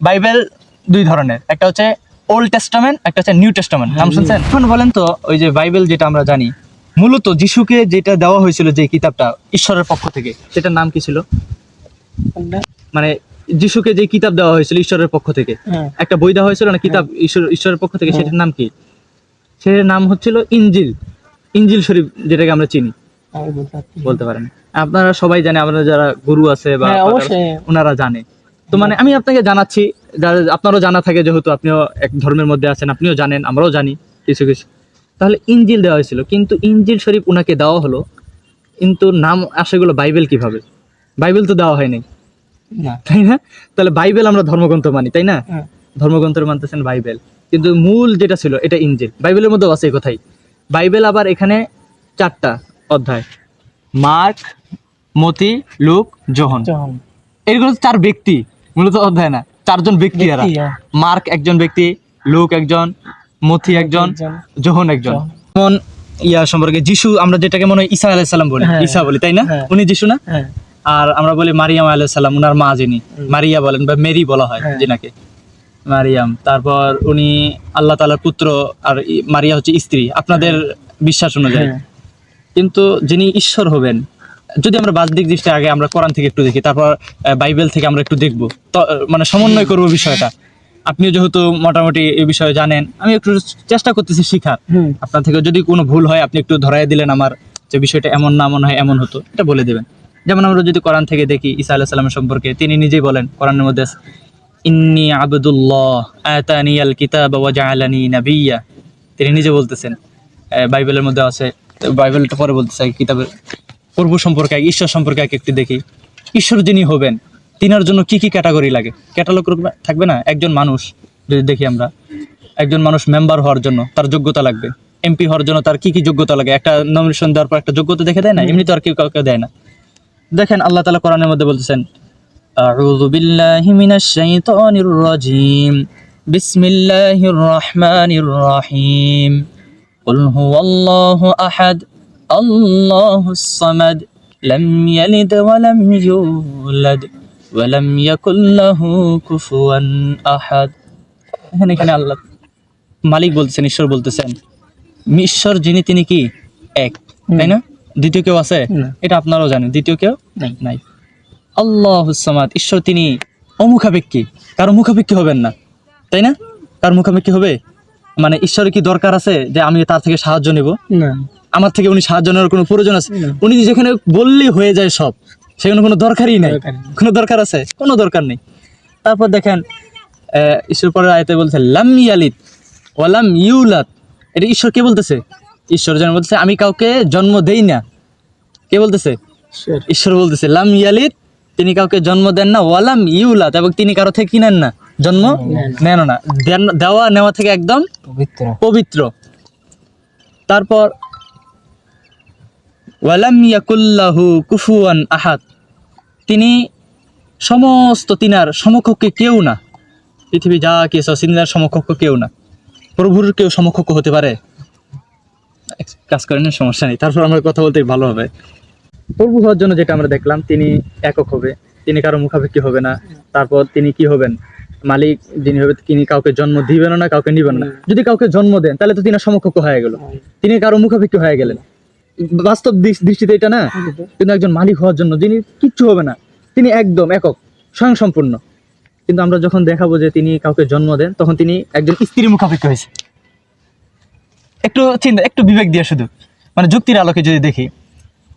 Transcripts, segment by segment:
Bible দুই ধরনের। একটা হচ্ছে ওল্ড টেস্টামেন্ট একটা হচ্ছে নিউ টেস্টামেন্ট নাম শুনছেন? এখন বলেন তো ওই যে বাইবেল যেটা আমরা জানি মূলত যিশুকে যেটা দেওয়া হয়েছিল যে কিতাবটা ঈশ্বরের পক্ষ থেকে সেটার নাম কি ছিল? মানে যিশুকে যে কিতাব দেওয়া হয়েছিল ঈশ্বরের পক্ষ থেকে হ্যাঁ। একটা বই দেওয়া হয়েছিল না কিতাব ঈশ্বর ঈশ্বরের পক্ষ থেকে সেটার নাম কি? সেটার নাম হচ্ছিল ইঞ্জিল। ইঞ্জিল শরীফ যেটাকে আমরা চিনি। বলতে পারেন। আপনারা সবাই জানে আপনারা যারা গুরু আছে বা হ্যাঁ। ওনারা জানে। তো মানে আমি আপনাকে জানাচ্ছি আপনারও জানা থাকে যেহেতু আপনিও এক ধর্মের মধ্যে আছেন আপনিও জানেন আমরাও জানি কিছু কিছু। তাহলে ইঞ্জিল দেওয়া হয়েছিল কিন্তু ইঞ্জিল শরীফ উনাকে দেওয়া হলো কিন্তু নাম আসে এগুলো বাইবেল কীভাবে? বাইবেল তো দেওয়া হয়নি। তাই না? তাহলে বাইবেল আমরা ধর্মগ্রন্থ মানি তাই না? হ্যাঁ। ধর্মগ্রন্থের মানতেছেন বাইবেল। কিন্তু মূল যেটা ছিল এটা ইঞ্জিল। বাইবেলের মধ্যেও আছে এই কথাই। বাইবেল আবার এখানে চারটা অধ্যায়। Mark Matthew Luke John. এগুলো চার ব্যক্তি। মূলত অধ্যায় না চারজন ব্যক্তি এরা। হ্যাঁ। মার্ক একজন ব্যক্তি লুক একজন মথি একজন জোহন একজন। যেমন ইয়া সম্পর্কে যিশু আমরা যেটাকে মনে হয় ঈসা আলাইসাল্লাম বলি। হ্যাঁ। ঈসা বলি তাই না? হ্যাঁ। উনি যিশু না? আর আমরা বলি মারিয়াম আলাইসাল্লাম উনার মা যিনি। মারিয়া বলেন বা মেরি বলা হয়। যিনাকে। মারিয়াম। তারপর উনি আল্লাহ তালার পুত্র আর মারিয়া হচ্ছে স্ত্রী। আপনাদের বিশ্বাস অনুযায়ী। কিন্তু যিনি ঈশ্বর হবেন যদি আমরা বাহ্যিক দৃষ্টি আগে আমরা কোরআন থেকে একটু দেখি তারপর বাইবেল থেকে আমরা একটু দেখব। মানে সমন্বয় করব বিষয়টা। আপনিও যেহেতু মোটামুটি এই বিষয়ে জানেন আমি একটু চেষ্টা করতেছি শিখার। আপনার থেকে যদি কোনো ভুল হয় আপনি একটু ধরাই দিলেন আমার যে বিষয়টা এমন না এমন হয় এমন হতো এটা বলে দেবেন। যেমন আমরা যদি কোরআন থেকে দেখি ঈসা আলাহ সাল্লামের সম্পর্কে তিনি নিজেই বলেন কোরআনের মধ্যে ইন্নি আবদুল্লাহ আতানি আল কিতাব ওয়া জাআলানি নাবিয়্যা তিনি নিজে বলতেছেন বাইবেলের মধ্যে আছে বাইবেলটা পরে বলতেছে কিতাবের প্রভু সম্পর্কে আগে, ঈশ্বর সম্পর্কে আগে একটু দেখি ঈশ্বর যিনি হবেন তিনার জন্য কি কি ক্যাটাগরি লাগে ক্যাটালগ থাকবে না একজন মানুষ যদি দেখি আমরা একজন মানুষ মেম্বার হওয়ার জন্য তার যোগ্যতা লাগবে এমপি হওয়ার জন্য তার কি কি যোগ্যতা লাগে একটা নমিনেশন দেওয়ার পর একটা যোগ্যতা দেখে দেয় না এমনি তো আর কেউ কাউকে দেয় না দেখেন আল্লাহ তালা কোরআনের মধ্যে বলতেছেন أعوذ بالله من الشيطان الرجيم بسم الله الرحمن الرحيم قل هو الله أحد الله الصمد لم يلد ولم يولد ولم يكن له كفوا أحد এখানে এখানে আল্লাহ মালিক বলতেছেন ঈশ্বর বলতেছেন ঈশ্বর যিনি তিনি কি এক তাই না দ্বিতীয় কেউ আছে না। এটা আপনারাও জানেন দ্বিতীয় কেউ নাই নাই আল্লাহ সামাদ ঈশ্বর তিনি অমুখাপেক্ষী কারো মুখাপেক্ষী হবেন না তাই না কার মুখাপেক্ষী হবে মানে ঈশ্বরের কি দরকার আছে যে আমি তার থেকে সাহায্য নেব না আমার থেকে উনি সাহায্য নেওয়ার কোনো প্রয়োজন আছে? উনি যেখানে বললেই হয়ে যায় সব। সেখানে কোনো দরকারই নাই। কোনো দরকার আছে? কোনো দরকার নেই। তারপর দেখেন ঈশ্বর পরের আয়তে বলছে লাম ইয়ালিদ ওয়ালাম ইউলাদ। এটা ঈশ্বর কে বলতেছে? ঈশ্বর যেন বলতেছে আমি কাউকে জন্ম দেই না। কে বলতেছে? ঈশ্বর। বলতেছে লাম ইয়ালিদ তিনি কাউকে জন্ম দেন না। ওয়ালাম ইউলাত এবং তিনি কারও থেকে কি নেন না? জন্ম নেন না। দেওয়া নেওয়া থেকে একদম পবিত্র। পবিত্র। তারপর ওয়ালাম ইয়াকুল্লাহু কুফুয়ান আহাদ। তিনি সমস্ত তিনার সমকক্ষে কেউ না। পৃথিবী যা আছে, তিনার সমকক্ষ কেউ না। প্রভুর কেউ সমকক্ষ হতে পারে? কাজ করেন, সমস্যা নেই। তারপর আমরা কথা বলতে ভালো হবে। প্রভু হওয়ার জন্য যেটা আমরা দেখলাম, তিনি একক হবে। তিনি কারও মুখাপেক্ষি হবে না। তারপর তিনি কি হবেন? মালিক যিনি হবে, তিনি কাউকে জন্ম দিবেন না, কাউকে নিবেন না। যদি কাউকে জন্ম দেন, তাহলে তো তিনি সমকক্ষ হয়ে গেল। তিনি কারও মুখাপেক্ষি হয়ে গেলেন। বাস্তব দৃষ্টিতে এটা না কিন্তু একজন মালিক হওয়ার জন্য যিনি কিচ্ছু হবে না তিনি একদম একক স্বয়ং সম্পূর্ণ কিন্তু আমরা যখন দেখাবো যে তিনি কাউকে জন্ম দেন তখন তিনি একজন স্ত্রী মুখাপেক্ষি হয়েছে। একটু চিন্তা একটু বিবেক দিয়ে শুধু। মানে যুক্তির আলোকে যদি দেখি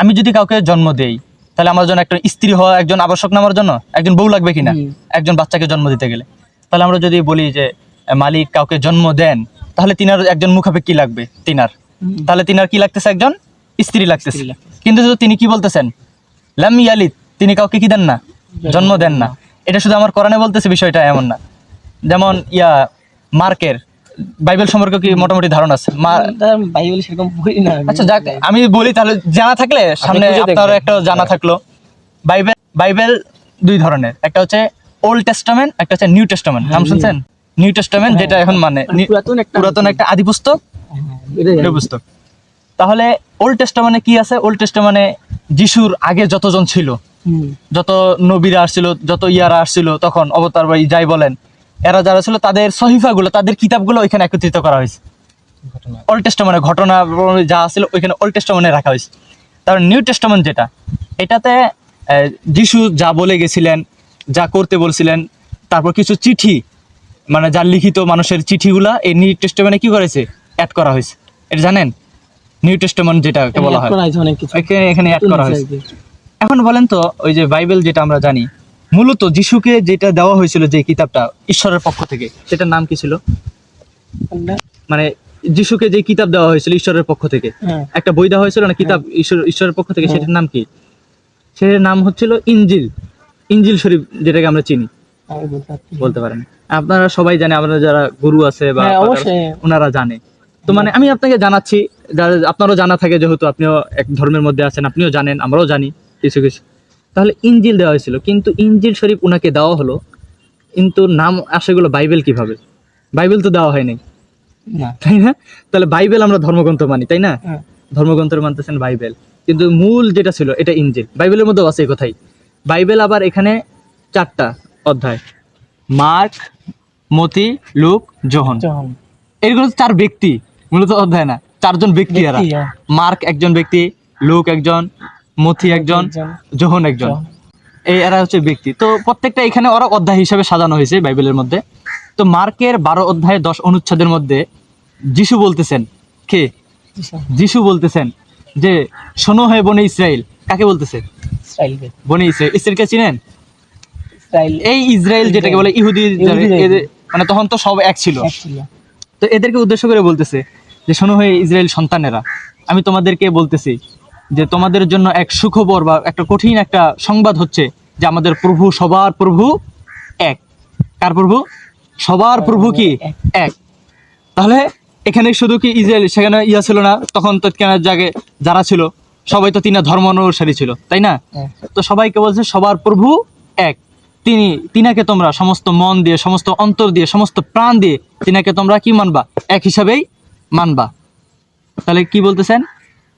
আমি যদি কাউকে জন্ম দেই তাহলে আমার জন্য একটা স্ত্রী হওয়া একজন আবশ্যক না আমার জন্য? একজন বউ লাগবে কিনা? একজন বাচ্চাকে জন্ম দিতে গেলে। তাহলে আমরা যদি বলি যে মালিক কাউকে জন্ম দেন তাহলে তিনার একজন মুখাপেক্ষি লাগবে তিনার। তাহলে তিনার কি লাগতেছে একজন? স্ত্রী লাগতেছে। কিন্তু তিনি কি বলতেছেন? লাম ইয়ালিদ তিনি কাউকে কি দেন না? জন্ম দেন না। এটা শুধু আমার কোরআনে বলতেছে বিষয়টা এমন না। যেমন ইয়া মার্কের বাইবেল সম্পর্কে কি মোটামুটি ধারণা আছে? মা- বাইবেল সেরকম পড়ি না। আচ্ছা যাক আমি বলি তাহলে জানা থাকলে সামনে আপনারও একটা জানা থাকল। বাইবেল বাইবেল দুই ধরনের। একটা হচ্ছে ওল্ড টেস্টামেন্ট একটা হচ্ছে নিউ টেস্টামেন্ট নাম শুনছেন? নিউ টেস্টামেন্ট যেটা এখন মানে মানে পুরাতন একটা পুরাতন একটা আদি পুস্তক হ্যাঁ, পুস্তক তাহলে ওল্ড টেস্টামেন্টে কি আছে? ওল্ড টেস্টামেন্টে যিশুর আগে যতজন ছিল যত নবীরা আসছিল যত ইয়ারা আসছিল তখন অবতার বা যাই বলেন এরা যারা ছিল তাদের সহিফাগুলো তাদের কিতাবগুলো ওইখানে একত্রিত করা হয়েছে। ওল্ড টেস্টামেন্টে ঘটনা যা ছিল ওইখানে ওল্ড টেস্টামেন্টে রাখা হয়েছে। তারপর নিউ টেস্টামেন্ট যেটা এটাতে যিশু যা বলে গেছিলেন যা করতে বলছিলেন তারপর কিছু চিঠি মানে যার লিখিত মানুষের চিঠিগুলা এই নিউ টেস্টামেন্টে কি করেছে? অ্যাড করা হয়েছে। এটা জানেন? নিউ টেস্টামেন্ট যেটা বলা হয়। এখানে অ্যাড করা হয়েছে। এখন বলেন তো ওই যে বাইবেল যেটা আমরা জানি মূলত যিশুকে যেটা দেওয়া হয়েছিল যে কিতাবটা ঈশ্বরের পক্ষ থেকে সেটার নাম কি ছিল? মানে যিশুকে যে কিতাব দেওয়া হয়েছিল ঈশ্বরের পক্ষ থেকে হ্যাঁ। একটা বই দেওয়া হয়েছিল না কিতাব ঈশ্বর ঈশ্বরের পক্ষ থেকে হ্যাঁ। সেটার নাম কি? সেটার নাম হচ্ছিল ইঞ্জিল। ইঞ্জিল শরীফ যেটাকে আমরা চিনি। বলতে পারেন। আপনারা সবাই জানে আপনারা যারা গুরু আছে বা হ্যাঁ। ওনারা জানে। তো মানে আমি আপনাকে জানাচ্ছি আপনারও জানা থাকে যেহেতু আপনিও এক ধর্মের মধ্যে আছেন আপনিও জানেন আমরাও জানি কিছু কিছু। তাহলে ইঞ্জিল দেওয়া হয়েছিল কিন্তু ইঞ্জিল শরীফ ওনাকে দেওয়া হলো কিন্তু নাম আসেগুলো বাইবেল কীভাবে? বাইবেল তো দেওয়া হয়নি। তাই না? তাহলে বাইবেল আমরা ধর্মগ্রন্থ মানি তাই না? হ্যাঁ। ধর্মগ্রন্থের মানতেছেন বাইবেল। কিন্তু মূল যেটা ছিল এটা ইঞ্জিল। বাইবেলের মধ্যেও আছে কথাই। বাইবেল আবার এখানে চারটা অধ্যায়। Mark Matthew Luke John. এগুলো চার ব্যক্তি। মূলত অধ্যায় না চারজন ব্যক্তি এরা। হ্যাঁ। মার্ক একজন ব্যক্তি লুক একজন মথি একজন। জোহন একজন। এই এরা হচ্ছে ব্যক্তি। তো প্রত্যেকটা এখানে ওরা অধ্যায় হিসেবে সাজানো হয়েছে বাইবেলের মধ্যে। তো মার্কের বারো অধ্যায় দশ অনুচ্ছেদের মধ্যে যিশু বলতেছেন কে? যিশু। বলতেছেন যে শোনো হে বনে ইসরায়েল। কাকে বলতেছে? বনে ইসরায়েল। ইসরায়েলকে চিনেন? এই ইসরায়েল যেটাকে বলে ইহুদি মানে তখন তো সব এক ছিল। তো এদেরকে উদ্দেশ্য করে বলতেছে যে শোনো হয়ে ইসরায়েল সন্তানেরা আমি তোমাদেরকে বলতেছি যে তোমাদের জন্য এক সুখবর বা একটা কঠিন একটা সংবাদ হচ্ছে যে আমাদের প্রভু সবার প্রভু এক। কার প্রভু? সবার প্রভু কি? এক। তাহলে এখানে শুধু কি ইসরায়েল সেখানে ইয়া ছিল না তখন তৎকালীন জায়গায় যারা ছিল সবাই তো তিনা ধর্ম অনুসারী ছিল তাই না? হ্যাঁ। তো সবাইকে বলছে সবার প্রভু এক। তিনি তিনাকে তোমরা সমস্ত মন দিয়ে সমস্ত অন্তর দিয়ে সমস্ত প্রাণ দিয়ে তিনাকে তোমরা কি মানবা? এক হিসাবেই মানবা। তাহলে কি বলতেছেন?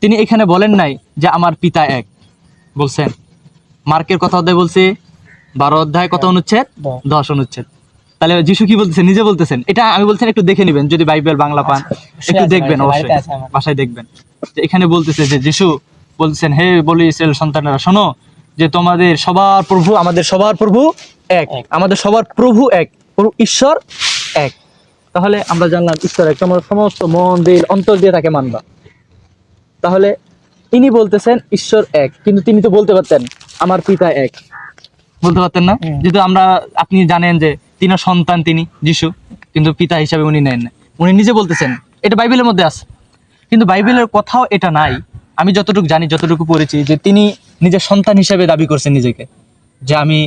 তিনি এখানে বলেন নাই যে আমার পিতা এক। বলছেন মার্কের কথা অধ্যায় বলছে বারো অধ্যায় কত অনুচ্ছেদ? দশ। অনুচ্ছেদ। তাহলে যিশু কি বলতেছেন? নিজে বলতেছেন। এটা আমি বলছেন একটু দেখে নেবেন যদি বাইবেল বাংলা পান আচ্ছা, একটু দেখবেন অবশ্যই। বাসায় দেখবেন। যে এখানে বলতেছে যে যিশু বলতেছেন হে বলি ইসরায়েল সন্তানেরা শোনো যে তোমাদের সবার প্রভু আমাদের সবার প্রভু এক। এক। আমাদের সবার প্রভু এক। প্রভু- ঈশ্বর এক। তাহলে আমরা জানলাম ঈশ্বর এক তোমার সমস্ত মন দিল অন্তর দিয়ে তাকে মানবা। তাহলে ইনি বলতেছেন ঈশ্বর এক কিন্তু তিনি তো বলতে পারতেন আমার পিতা এক। বলতে পারতেন না? যেহেতু আমরা আপনি জানেন যে তিনি সন্তান তিনি যিশু কিন্তু পিতা হিসাবে উনি নেন না। উনি নিজে বলতেছেন এটা বাইবেলের মধ্যে আছে। কিন্তু বাইবেলের কথাও এটা নাই। আমি যতটুকু জানি যতটুকু পড়েছি যে তিনি নিজের সন্তান হিসেবে দাবি করছেন নিজেকে যে আমি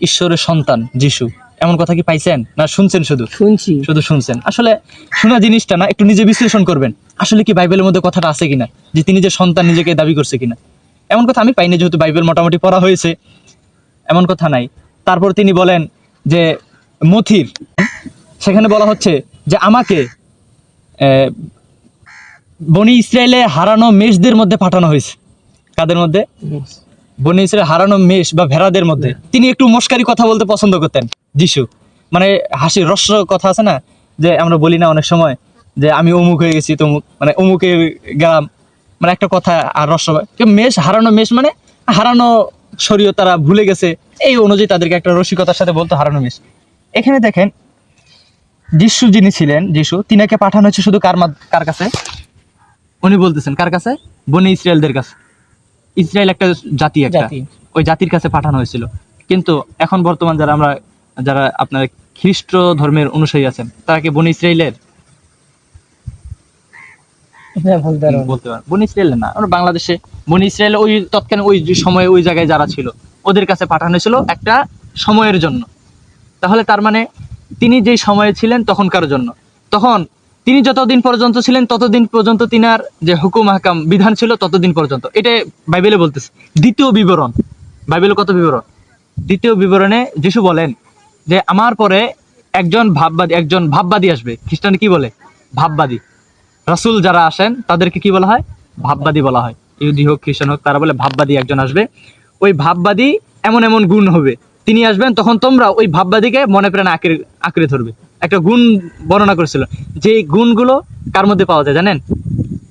ঈশ্বরের সন্তান যিশু। এমন কথা কি পাইছেন? না শুনছেন শুধু? শুনছি। শুধু শুনছেন। আসলে শোনা জিনিসটা না একটু নিজে বিশ্লেষণ করবেন। আসলে কি বাইবেলের মধ্যে কথাটা আছে কিনা? যে তিনি যে সন্তান নিজেকে দাবি করছে কিনা? এমন কথা আমি পাইনি যেহেতু বাইবেল মোটামুটি পড়া হয়েছে। এমন কথা নাই। তারপর তিনি বলেন যে মথির সেখানে বলা হচ্ছে যে আমাকে আহ, বনি ইসরায়েলে হারানো মেষদের মধ্যে পাঠানো হয়েছে। কাদের মধ্যে? বনি ইসরায়েল হারানো মেষ বা ভেড়াদের মধ্যে। তিনি একটু মস্কারি কথা বলতে পছন্দ করতেন যিশু। মানে হাসি রস্য কথা আছে না? যে আমরা বলি না অনেক সময় যে আমি অমুক হয়ে গেছি তমুক মানে অমুকে গেলাম। মানে একটা কথা আর রস্য মেষ হারানো মেষ মানে হারানো শরীয় তারা ভুলে গেছে। এই অনুযায়ী তাদেরকে একটা রসিকতার সাথে বলতো হারানো মেষ। এখানে দেখেন যিশু যিনি ছিলেন যিশু তিনাকে পাঠানো হচ্ছে শুধু কার কার কাছে? উনি বলতেছেন কার কাছে? বনি ইসরায়েলদের কাছে। ইসরায়েল একটা জাতি একটা ওই জাতির কাছে পাঠানো হয়েছিল। কিন্তু এখন বর্তমান যারা আমরা যারা আপনার খ্রিস্ট ধর্মের অনুসারী আছেন তারা কি বনি ইসরায়েলের? বলতে। পারেন বনি ইসরায়েলের না আমরা বাংলাদেশে বনি ইসরায়েল ওই তৎকালীন ওই সময়ে ওই জায়গায় যারা ছিল ওদের কাছে পাঠানো হয়েছিল একটা সময়ের জন্য। তাহলে তার মানে তিনি যেই সময়ে ছিলেন তখনকার জন্য। তখন তিনি যতদিন পর্যন্ত ছিলেন, ততদিন পর্যন্ত তিনার যে হুকুম হাকাম বিধান ছিল, ততদিন পর্যন্ত। এটা বাইবেলে বলতেছে। দ্বিতীয় বিবরণ। বাইবেলে কত বিবরণ? দ্বিতীয় বিবরণে যিশু বলেন যে, আমার পরে একজন ভাববাদী একজন ভাববাদী আসবে। খ্রিস্টান কি বলে? ভাববাদী। রাসূল যারা আসেন, তাদেরকে কি বলা হয়? ভাববাদী বলা হয়। ইহুদি হোক, খ্রিস্টান হোক, তারা বলে ভাববাদী একজন আসবে। ওই ভাববাদী এমন এমন গুণ হবে। তিনি আসবেন, তখন তোমরা ওই ভাববাদীকে মনে প্রাণে আঁকড়ে আঁকড়ে ধরবে। একটা গুণ বর্ণনা করেছিল যে গুণগুলো কার মধ্যে পাওয়া যায় জানেন?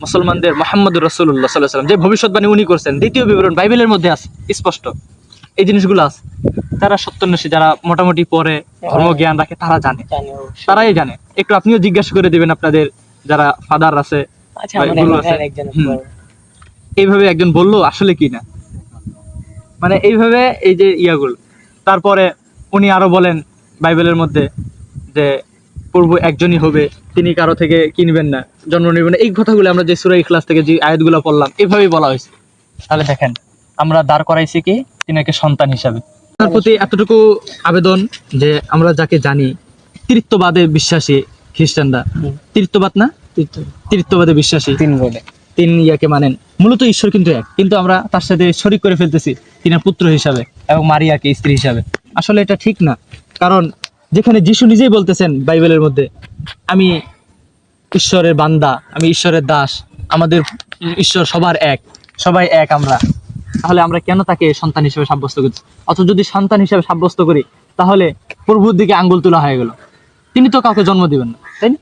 মুসলমানদের মোহাম্মদ রসুল্লাহ সাল্লাহ সাল্লাম যে ভবিষ্যৎবাণী উনি করছেন দ্বিতীয় বিবরণ বাইবেলের মধ্যে আছে স্পষ্ট। এই জিনিসগুলো আছে। তারা সত্যন্বেষী যারা মোটামুটি পড়ে ধর্মজ্ঞান রাখে তারা জানে। তারাই জানে। একটু আপনিও জিজ্ঞাসা করে দেবেন আপনাদের যারা ফাদার আছে আচ্ছা। এইভাবে একজন বলল আসলে কি না? মানে এইভাবে এই যে ইয়াগুলো। তারপরে উনি আরও বলেন বাইবেলের মধ্যে যে প্রভু একজনই হবে তিনি কারও থেকে কিনবেন না জন্ম নেবেন না। এই কথাগুলো আমরা যে সুরাই ক্লাস থেকে যে আয়াতগুলো পড়লাম এইভাবেই বলা হয়েছে। তাহলে দেখেন আমরা দাঁড় করাইছি কি? তিনাকে সন্তান হিসাবে। তার প্রতি এতটুকু আবেদন যে আমরা যাকে জানি তৃত্ববাদে বিশ্বাসী খ্রিস্টানরা। তৃত্ববাদ না? তৃত্ববাদে বিশ্বাসী। তিন বলে। তিন ইয়াকে মানেন। মূলত ঈশ্বর কিন্তু এক কিন্তু আমরা তার সাথে শরিক করে ফেলতেছি তিনার পুত্র হিসাবে এবং মারিয়াকে স্ত্রী হিসাবে। আসলে এটা ঠিক না কারণ যেখানে যিশু নিজেই বলতেছেন বাইবেলের মধ্যে, আমি ঈশ্বরের বান্দা, আমি ঈশ্বরের দাস, আমাদের ঈশ্বর সবার এক, সবাই এক আমরা। তাহলে আমরা কেন তাকে সন্তান হিসেবে সাব্যস্ত করি অথচ যদি সন্তান হিসেবে সাব্যস্ত করি, তাহলে প্রভুর দিকে আঙ্গুল তোলা হয়ে গেল। তিনি তো কাউকে জন্ম দিবেন না, তাই না?